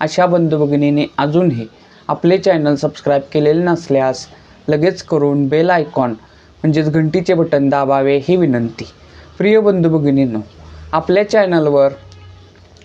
अशा बंधू भगिनीने अजूनही आपले चॅनल सबस्क्राईब केलेले नसल्यास लगेच करून बेल आयकॉन म्हणजेच घंटीचे बटन दाबावे ही विनंती. प्रिय बंधू भगिनींनो आपल्या चॅनलवर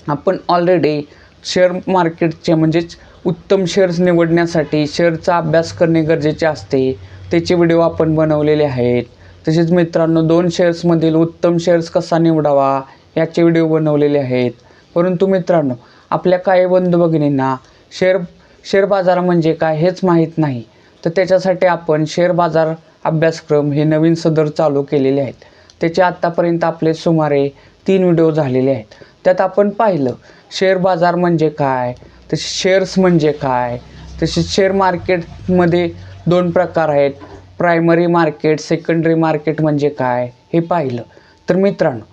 आपण ऑलरेडी शेअर मार्केटचे म्हणजेच उत्तम शेअर्स निवडण्यासाठी शेअरचा अभ्यास करणे गरजेचे असते. त्याचे व्हिडिओ आपण बनवलेले आहेत. तसेच मित्रांनो दोन शेअर्समधील उत्तम शेअर्स कसा निवडावा याचे व्हिडिओ बनवलेले आहेत. परंतु मित्रांनो आपल्या काही बंधू भगिनींना शेअर शेअर बाजार म्हणजे काय हेच माहीत नाही. तर त्याच्यासाठी आपण शेअर बाजार अभ्यासक्रम हे नवीन सदर चालू केलेले आहेत. त्याचे आत्तापर्यंत आपले सुमारे तीन व्हिडिओ झालेले आहेत. त्यात आपण पाहिलं शेअर बाजार म्हणजे काय तसे शेअर्स म्हणजे काय तसे शेअर मार्केटमध्ये दोन प्रकार आहेत. प्रायमरी मार्केट सेकंडरी मार्केट म्हणजे काय हे पाहिलं. तर मित्रांनो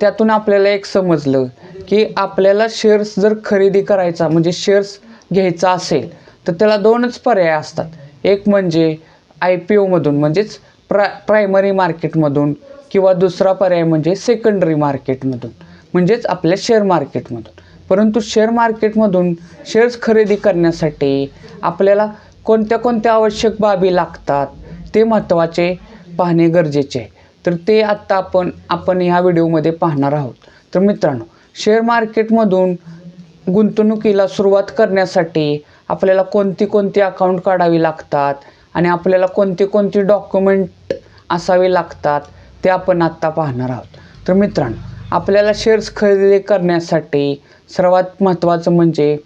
त्यातून आपल्याला एक समजलं की आपल्याला शेअर्स जर खरेदी करायचा म्हणजे शेअर्स घ्यायचा असेल तर त्याला दोनच पर्याय असतात. एक म्हणजे आय पी ओमधून म्हणजेच प्रा प्रायमरी मार्केटमधून किंवा दुसरा पर्याय म्हणजे सेकंडरी मार्केटमधून म्हणजेच आपल्या शेअर मार्केटमधून परंतु शेअर मार्केटमधून शेअर्स खरेदी करण्यासाठी आपल्याला कोणत्या कोणत्या आवश्यक बाबी लागतात ते महत्त्वाचे पाहणे गरजेचे आहे. तर ते आत्ता आपण आपण ह्या व्हिडिओमध्ये पाहणार आहोत. तर मित्रांनो शेअर मार्केटमधून गुंतवणुकीला सुरुवात करण्यासाठी आपल्याला कोणती कोणती अकाउंट काढावी लागतात आणि आपल्याला कोणती कोणती डॉक्युमेंट असावी लागतात ते आपण आत्ता पाहणार आहोत. तर मित्रांनो आपल्याला शेअर्स खरेदी करण्यासाठी सर्वात महत्त्वाचं म्हणजे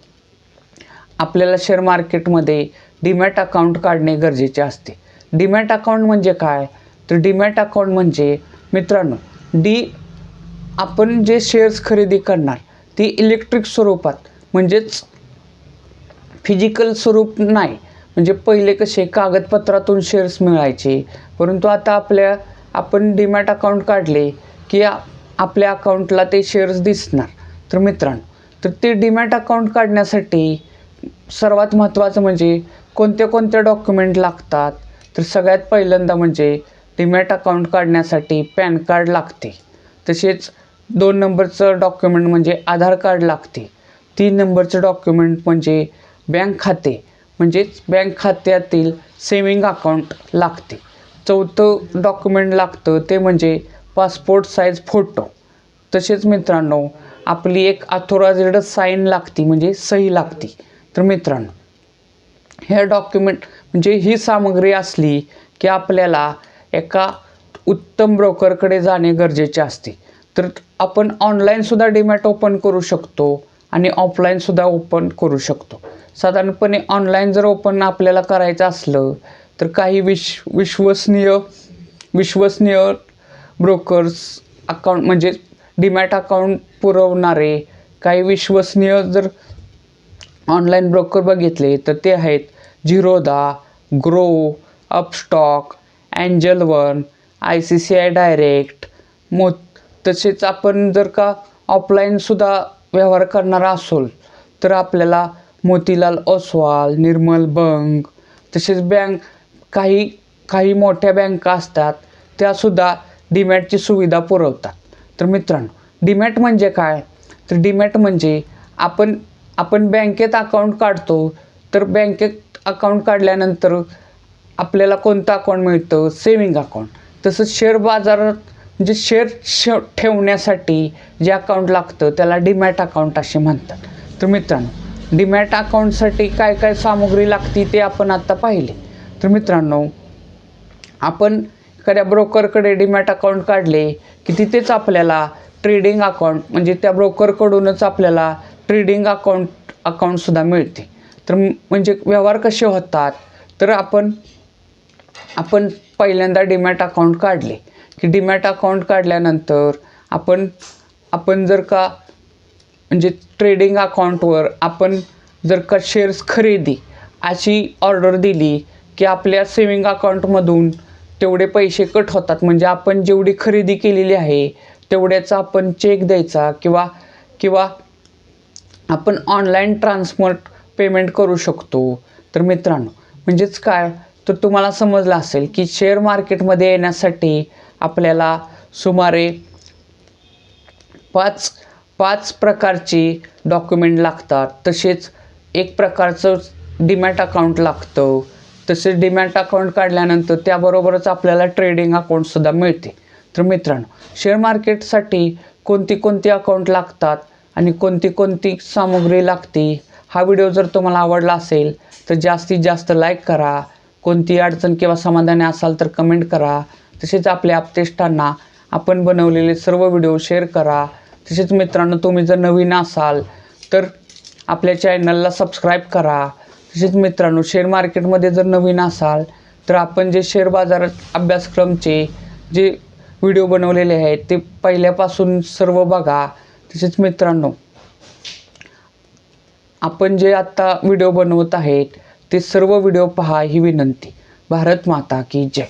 आपल्याला शेअर मार्केटमध्ये डीमॅट अकाउंट काढणे गरजेचे असते. डीमॅट अकाउंट म्हणजे काय? तर डीमॅट अकाउंट म्हणजे मित्रांनो डी आपण जे शेअर्स खरेदी करणार ती इलेक्ट्रिक स्वरूपात म्हणजेच फिजिकल स्वरूप नाही. म्हणजे पहिले कसे कागदपत्रातून शेअर्स मिळायचे. परंतु आता आपल्या आपण डीमॅट अकाउंट काढले की आपल्या अकाउंटला ते शेअर्स दिसणार. तर मित्रांनो तर ते डीमॅट अकाउंट काढण्यासाठी सर्वात महत्त्वाचं म्हणजे कोणते कोणते डॉक्युमेंट लागतात? तर सगळ्यात पहिल्यांदा म्हणजे डीमॅट अकाउंट काढण्यासाठी पॅन कार्ड लागते. तसेच दोन नंबरचं डॉक्युमेंट म्हणजे आधार कार्ड लागते. तीन नंबरचं डॉक्युमेंट म्हणजे बँक खाते. म्हणजेच बँक खात्यातील सेविंग अकाउंट लागते. चौथं डॉक्युमेंट लागतं ते म्हणजे पासपोर्ट साईज फोटो तसेच मित्रांनो आपली एक अथोरायझ्ड साईन लागती म्हणजे सही लागती. तर मित्रांनो हे डॉक्युमेंट म्हणजे ही सामग्री असली की आपल्याला एका उत्तम ब्रोकरकडे जाणे गरजेचे असते. तर आपण ऑनलाईनसुद्धा डीमॅट ओपन करू शकतो आणि ऑफलाईनसुद्धा ओपन करू शकतो. साधारणपणे ऑनलाईन जर ओपन आपल्याला करायचं असलं तर काही विश विश्वसनीय विश्वसनीय ब्रोकर्स अकाउंट म्हणजे डीमॅट अकाउंट पुरवणारे काही विश्वसनीय जर ऑनलाईन ब्रोकर बघितले तर ते आहेत Zerodha Groww Upstox Angel One I C C I direct मोत तसेच आपण जर का ऑफलाईनसुद्धा व्यवहार करणारा असेल तर आपल्याला मोतीलाल ओसवाल निर्मल बंग तसेच बँक काही काही मोठ्या बँका असतात त्यासुद्धा डीमॅटची सुविधा पुरवतात. तर मित्रांनो डीमॅट म्हणजे काय? तर डीमॅट म्हणजे आपण आपण बँकेत अकाउंट काढतो तर बँकेत अकाउंट काढल्यानंतर आपल्याला कोणतं अकाउंट मिळतं? सेविंग अकाउंट तसंच शेअर बाजारात म्हणजे शेअर श ठेवण्यासाठी जे अकाउंट लागतं त्याला डीमॅट अकाउंट असे म्हणतात. तर मित्रांनो डीमॅट अकाउंटसाठी काय काय सामुग्री लागते ते आपण आत्ता पाहिले. तर मित्रांनो आपण एखाद्या ब्रोकरकडे डीमॅट अकाउंट काढले की तिथेच आपल्याला ट्रेडिंग अकाउंट म्हणजे त्या ब्रोकरकडूनच आपल्याला ट्रेडिंग अकाउंट अकाउंटसुद्धा मिळते. तर म्हणजे व्यवहार कसे होतात? तर आपण आपण पहिल्यांदा डीमॅट अकाउंट काढले. की डीमॅट अकाउंट काढल्यानंतर आपण आपण जर का म्हणजे ट्रेडिंग अकाउंटवर आपण जर का शेअर्स खरेदी अशी ऑर्डर दिली की आपल्या सेविंग अकाउंटमधून तेवढे पैसे कट होतात. म्हणजे आपण जेवढी खरेदी केलेली आहे तेवढ्याचा आपण चेक द्यायचा किंवा किंवा आपण ऑनलाईन ट्रान्सफर पेमेंट करू शकतो. तर मित्रांनो म्हणजेच काय? तर तुम्हाला समजलं असेल की शेअर मार्केटमध्ये येण्यासाठी आपल्याला सुमारे पाच पाच प्रकारची डॉक्युमेंट लागतात. तसेच एक प्रकारचं डिमॅट अकाउंट लागतं. तसेच डिमॅट अकाउंट काढल्यानंतर त्याबरोबरच आपल्याला ट्रेडिंग अकाउंटसुद्धा मिळते. तर मित्रांनो शेअर मार्केटसाठी कोणती कोणती अकाउंट लागतात आणि कोणती कोणती सामुग्री लागते हा व्हिडिओ जर तुम्हाला आवडला असेल तर जास्तीत जास्त लाईक करा. कोणती अडचण किंवा समाधानी असाल तर कमेंट करा. तसेच आपल्या आपतेष्टांना आपण बनवलेले सर्व व्हिडिओ शेअर करा. तसेच मित्रांनो तुम्ही जर नवीन असाल तर आपल्या चॅनलला सबस्क्राईब करा. तसेच मित्रांनो शेअर मार्केटमध्ये जर नवीन असाल तर आपण जे शेअर बाजार अभ्यासक्रमचे जे व्हिडिओ बनवलेले आहेत ते पहिल्यापासून सर्व बघा. तसेच मित्रांनो आपण जे आत्ता व्हिडिओ बनवत आहेत ते सर्व व्हिडिओ पहा ही विनंती. भारत माता की जय.